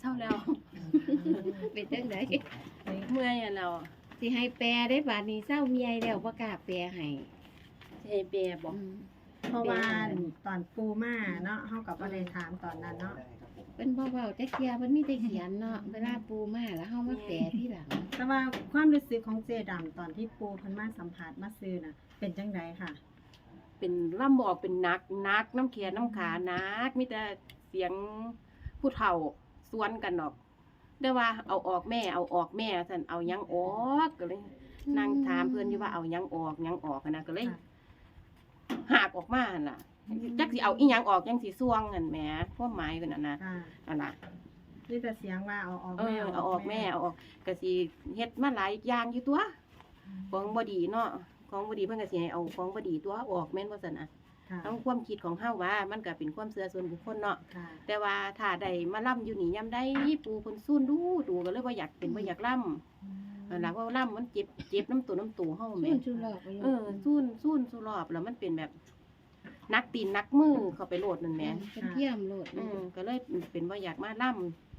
เศร้าแล้วเป็นจังไดเมื่อยอะเราสิให้แปลได้บาดนี้เศร้าเมียแล้วบ่กล้าแปลให้สิให้แปรบอกอืมเพราะว่าตอนปูมาเนาะเฮาก็บ่ได้ถามตอนนั้นเนาะเพิ่นบ่เว้าจักเที่ยเพิ่นมีแต่เขียนเนาะเวลาปูมาแล้วเฮามาแปลที่หลัง แต่ว่าความรู้สึกของเจดํตอนที่ปูเพิ่นมาสัมภาษณ์มาซื้อน่ะ เป็นจังไดค่ะ เป็นล่ำบอกเป็นนักนักน้ำแขนน้ำขานักมีแต่เสียงผู้เฒ่า สวนกันดอกได้ว่าเอาออกแม่เอาออกแม่สันเอาหยังออกก็เลยนั่งถามเพื่อนอยู่ว่าเอาหยังออกหยังออกอะนะก็เลยค่ะหากออกมาหั่นล่ะจักสิเอาอีหยังออกยังสิซ่วงกันแหมพวกหมายกันน่ะนะค่ะอันน่ะนี่แต่เสียงว่าเอาออกเอแม่อเอาออกแม่เอาออกก็สิเฮ็ดมาหลายอย่างอยู่ตัวของบดีเนาะของบดีเพิ่นก็สิให้เอาของบดีตัวออกแม่นว่าซั่นน่ะ ค่ะทั้งความคิดของเฮาว่า มันก็เป็นความเชื่อส่วนบุคคลเนาะค่ะแต่ว่าถ้าได้มาล่ำอยู่นี่ยามใดปูเพิ่นสู้ดูดูก็เลยบ่อยากเป็นบ่อยากล่ำนั่นล่ะเพราะว่าล่ำมันเจ็บเจ็บน้ำตัวน้ำตัวเฮาแหม่สู้จุลอกไปเออสู้สู้สู้รอบแล้วมันเป็นแบบนักตีนนักมือเข้าไปโลดนั่นแหมเพิ่นเทียมโลดอืมก็เลยเป็นบ่อยากมาล่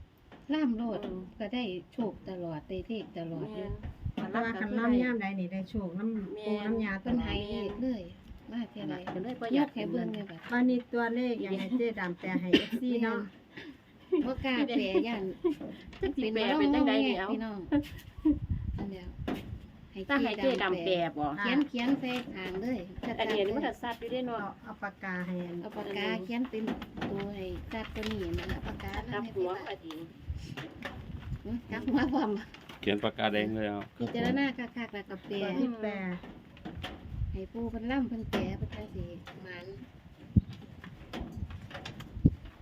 ำล่ามโลดอืมก็ได้โชคตลอดได้เลขตลอดอยู่แต่ว่าคันน้ำยามใดนี่ได้โชคน้ำปูน้ำยาตเพิ่นลอให้ดเลขเลย มาเท่าไหร่ก็เลยบ่ยอยากกให้เบิ่งเลยบัดวันนี้ตัวเลขยังให้เจดํแปลให้ FC เนาะบ่กล้าแปลย่านจักสิแปลเป็นจังใดนี่เอาพี่น้องอันเดียวถ้าให้เจ๊ดำแปรบ่เขียนเขียนใส่ทางเลยอันนี้มันก็ซัดอยู่ได้เอาเนาะเอาปากกาให้อันเอาปากกาเขียนเป็นตัวให้จัดตัวนี้นั่นเอาปากกากับให้หัวพี่พอดีอืมกับหัวพร้อมเขียนปากกาแดงเลยเอาพิจารณาคักๆแล้วก็แปลตัวที่แปล ให้ปู่เพิ่นล่ำเพิ่นแปลเพิ่นจังสิมัน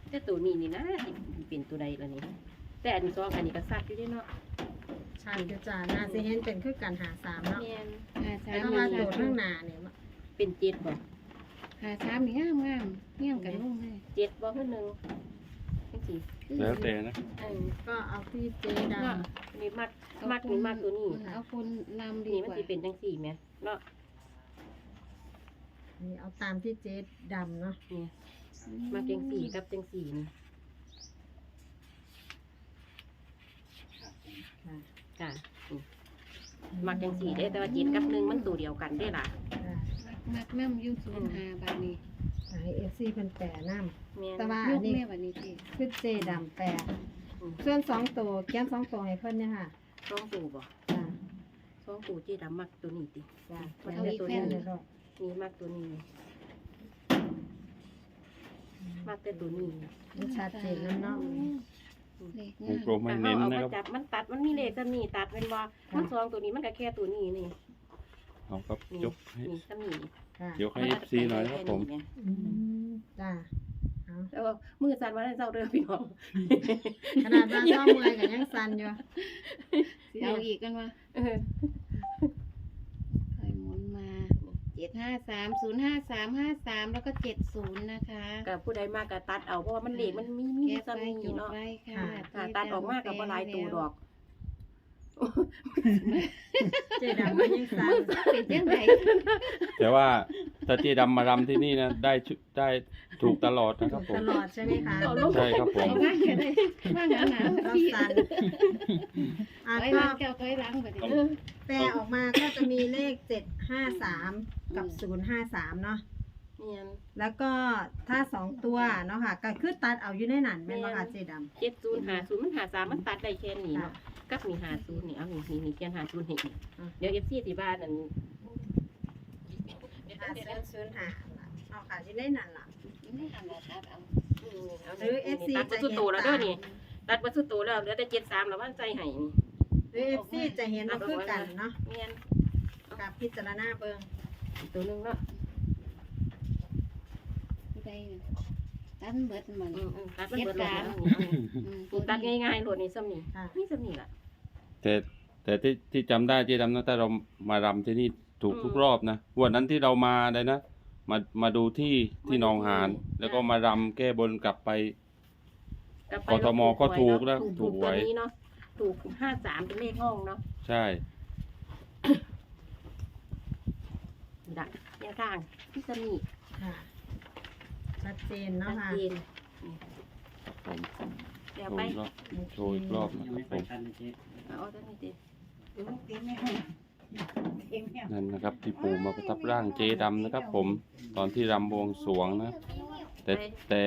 แต่ตัวนี้นี่นะสิเป็นตัวใดล่ะนี่แต่อันสองอันนี้ก็ซัดอยู่ได้เนาะใช่คือจ้าน่าสิเห็นเป็นคือกันหาสามเนาะแม่นหาสาแต่มว่านี่ตัวข้างหน้าเนี่ยเป็นเจ็ดบ่หาสามนี่งามงามๆเงี้ยงกันลงเลยเจ็ดบ่คือหนึ่งจังซี่แล้วแต่นะ เออก็เอาที่เจดเนาะนี่มักมักนี่มักตัวนี้ เอาคนลำดีนี่กมันว่าสิเป็นจังซี่แหมเนาะำ นี่เอาตามที่เจดำเนาะนี่มักจังซี่กับจังซี่นี่ค่ะจ้ะอืมมักจังซี่เด้แต่ว่าเจ็ดกับหนึ่งมันตัวเดียวกันเด้ล่ะค่ะมักน้ำอยูศูนย์หาบาทนี้ให้เอฟซีเป็นแปลน้แม่นำแต่ว่าลูอักนนี้แม่วันนี้สิคือเจดำแปลอืม ส่วนสองตัวเขียนสองตัวให้เพิ่นเนี่ยค่ะสองตัวบ่จ้าสองตัวเจ๊ดำมักตัวนี้ติ จ้าเอาอีกแผ่นหนึ่ง นี่มักตัวนี้มักแต่ตัวนี้มันชัดเจนแล้วเนาะเลขวงางมกลมให้เน้นเอานะมาครับจับมันตัดมันมีเลขตัวนี้ตัดเป็นว่ามันสองตัวนี้มันก็แค่ตัวนี้นี่เอาครับนี่ยกให้นี่ตัวนี้ค่ะยกให้เอฟซีหน่อยครับผมอืมจ้าเอาแล้วมือสั่นว่าเจ้าเด้อพี่น้อง ขนาดว่าซ้อมมือกันยังสั่นอยู่สิเอาอีกกันวะ เออค่อยหมุนมา เจ็ดห้าสามศูนย์ห้าสามห้าสามแล้วก็เจ็ดศูนย์นะคะกับผู้ใดมากก็ตัดเอาเพราะว่ามันเลขมันมีมีแก้ซ้ำไปนี่จดเนาะไว้ค่ะถ้าตัดออกมากกับบ่หลายตัวดอก เจดำมันยังสั่นเป็นยังไงแต่ว่าถ้าเจดำมารำที่นี่นะได้ชุได้ถูกตลอดนะครับผม ตลอดใช่ไหมคะใช่ครับผมว่างก็ได้ว่างหนาวเราพี่สั่นอะถอยหก็ลังแก้วถอยหลังไปดิแปลออกมาก็จะมีเลขเจ็ดห้าสามกับศูนย์ห้าสามเนาะ เนียน แล้วก็ถ้าสองตัวเนาะค่ะก็คือตัดเอาอยู่ในนั้นแม่นบ่ค่ะเจดเจ็ดศูนย์หาศูนย์มันหาสามมันตัดได้แค่นี้ำค่ะเนาะกับมีหาศูนย์นี่เอานี่นี่นี่เขียนหาศูนย์ให้อีกอะเดี๋ยวเอฟซีที่บ้านนั่นหาศูนย์ศูนย์หาเอาค่ะอยู่ในนั้นล่ะไม่ทำแบบตัดเอาอืมเอาหรือ FC ตัดวัสดุโตแล้วเด้อนี่ตัดวัสดุโตแล้วเหลือแต่เจ็ดสามแล้วมันใจให้นี่หรือ FC จะเห็นว่าคือกันเนาะเนียน กับพิจารณาเบิ่งอีกตัวหนึงเนาะผู้ ใดน่ะตันเบิดมันอืมอืมตัดมันเบิดลงแล้วอืมนี่ตัดง่ายๆโหลดนี่ซ้ำนี่ค่ะ นี่ซ้ำนี่ล่ะ แต่แต่ที่ที่จำได้เจดำนะถ้าเรามารำที่นี่ถูกทุกรอบนะวันนั้นที่เรามาเลยนะ มามาดูที่ที่หนองหานแล้วก็มารำแก้บนกลับไป กลับไปกทมก็ถูกแล้วถูกถูกไว้ตัวนี้เนาะถูกห้าสามเป็นเลขห้องเนาะใช่ ดักแนวทางที่ซ้ำนี่ค่ะ ชัดเจนเนาะชัดค่ะเจนผมเดี๋ยวโชไปว์อีกรอบโชว์อีกรอบนะยังครัไม่บไปผมทันเลยเจ๊เอาตัวนี้ดินั่นนะครับที่ปู่มาประทับร่างเจดำนะครับ ผมตอนที่รำบวงสรวงนะ แต่แต่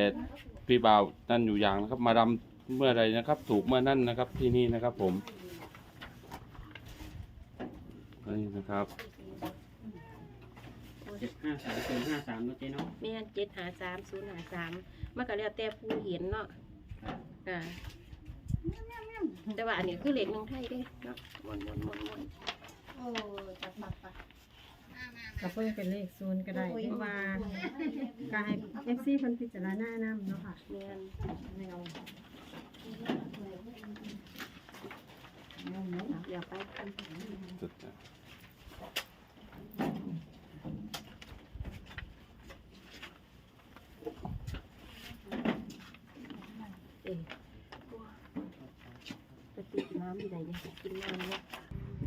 พี่บ่าวนั่นอยู่อย่างนะครับ มารำเมื่อไรนะครับ ถูกเมื่อนั่นนะครับที่นี่นะครับ ผมนี่นะครับ เจ็ดห้าสามศูนย์ห้าสามนะเจ๊เนาะแม่นเจ็ดหาสามศูนย์หาสามมันก็แล้วแต่ผู้เห็นเนาะอ่าแต่ว่าอันนี้คือเหล็กเมืองไทยเด้เนาะวนวนวนวนโอ้จับปักปักก็เพิ่งเป็นเลขศูนย์ก็ได้หรือว่าก็ให้เอฟซีเพิ่นพิจารณานำเนาะค่ะแม่นแนวเดี๋ยวไปสุดนะ เอ๊ะไปติดน้ำที่ไหนเนี่ยกินน้ำเนี่ย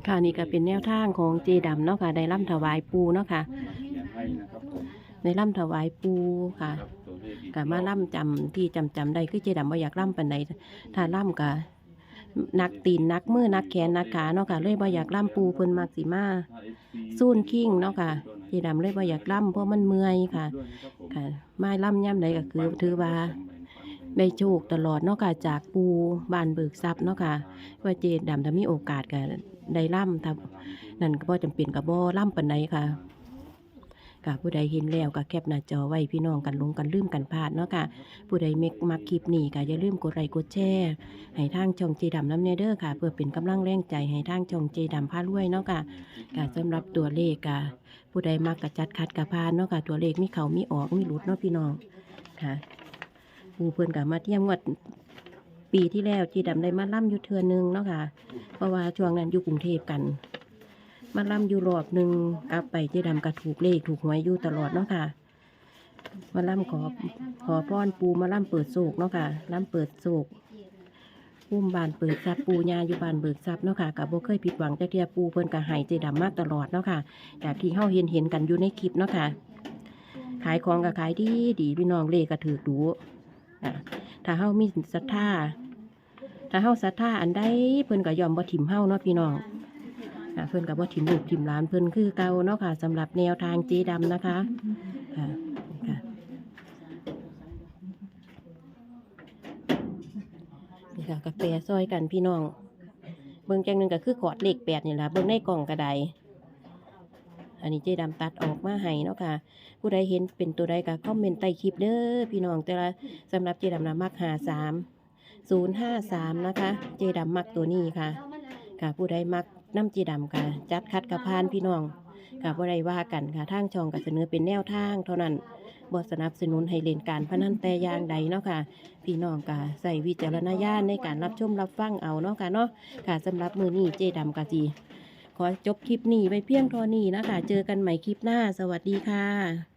ค่ะนี่ก็เป็นแนวทางของเจดำเนาะค่ะได้ร่ำถวายปูเนาะค่ะในะครับผมได้ร่ำถวายปูค่ะครับตัวเลขอีก็มาล่ำจำที่จำจำได้คือเจดำบ่อยากล่ำปานใดถ้าล่ำก็นักตีนนักมือนักแขนนักขาเนาะค่ะเลยบ่อยากล่ำปูเพิ่นมักสิมาถ้า FC ซูนคิงเนาะค่ะเจดำเลยบ่อยากล่ำเพราะมันเมื่อยค่ะด้วยนะครับผมค่ะมาล่ำย่ำใดก็คือถือว่าได้โชคตลอดเนาะค่ะจากปูบานเบิกทรัพย์เนาะค่ะว่าเจดำถ้ามีโอกาสก็ ได้ล่ำถ้านั่นก็บ่จำเป็นก็บ่ล่ำปานใดค่ะค่ะผู้ใดเห็นแล้วก็แคปหน้าจอไว้พี่น้องกันลงกันลืมกันพลาดเนาะค่ะผู้ใดเมกมักคลิปนี้ก็อย่าลืมกดไลค์กดแชร์ให้ทางช่องเจดำน้ำเนเด้อค่ะ เพื่อเป็นกำลังแรงใจให้ทางช่องเจดำพารวยเนาะค่ะค่ะสำหรับตัวเลขค่ะผู้ใดมักกะจัดคัดกะพานเนาะค่ะตัวเลขมีเขามีออกมีหลุดเนาะพี่น้องค่ะผู้เพิ่อนก็มาเที่ยมงวด ปีที่แล้วเจดำได้มาล่ำอยู่เทือนึงเนาะค่ะ เพราะว่าช่วงนั้นอยู่กรุงเทพกัน มาล่ำอยู่รอบหนึ่งกลับไปเจดำก็ถูกเลขถูกหวยอยู่ตลอดเนาะค่ะมาล่ำขอขอพรปูมาล่ำเปิดโศกเนาะค่ะล่ำเปิดโศกปุ้มบานเปิดทรัพย์ปูยาอยู่บานเบิกทรัพย์เนาะค่ะกับโบเคยผิดหวังจักเทียปูเพิ่นก็ใหายเจดำมากตลอดเนาะค่ะจากที่เฮาเห็นเห็นกันอยู่ในคลิปเนาะค่ะขายของก็ขายดีดีพี่น้องเลขก็ถือดูอะถ้าเฮามีศรัทธา ถ้าเฮาศรัทธาอันใดเพิ่นก็ยอมบ่ถิ่มเฮาเนาะพี่น้องอะเพิ่นก็บ่ถิ่มลูกถิ่มหลานเพิ่นคือเก่าเนาะค่ะสำหรับแนวทางเจดำนะคะค่ะค่ะนี่ค่ะกาแฟซอยกันพี่น้อง เบิ่งจังหนึ่งก็คือกอดเลขแปดนี่แหละเบิ่งในกล่องกระไดอันนี้เจ๊ดำตัดออกมาให้เนาะค่ะ ผู้ใดเห็นเป็นตัวใดก็คอมเมนต์ใต้คลิปเด้อพี่น้องแต่ละสำหรับเจ๊ดำนะมักหาสาม ศูนย์ห้าสามนะคะ เจ๊ดำมักตัวนี้ค่ะ ค่ะผู้ใดมักน้ำเจ๊ดำค่ะ จัดคัดกระพานพี่น้อง ค่ะผู้ใดว่ากันค่ะทางช่องก็เสนอเป็นแนวทางเท่านั้นบสนับสนุนให้เล่นการพนันแต่อย่างใดเนาะค่ะ พี่น้องก็ใส่วิจารณญาณในการรับชมรับฟังเอาเนาะค่ะเนาะค่ะสำหรับมือนี้เจดำกะจีขอจบคลิปนี้ไว้เพียงเท่านี้นะคะ เจอกันใหม่คลิปหน้า สวัสดีค่ะ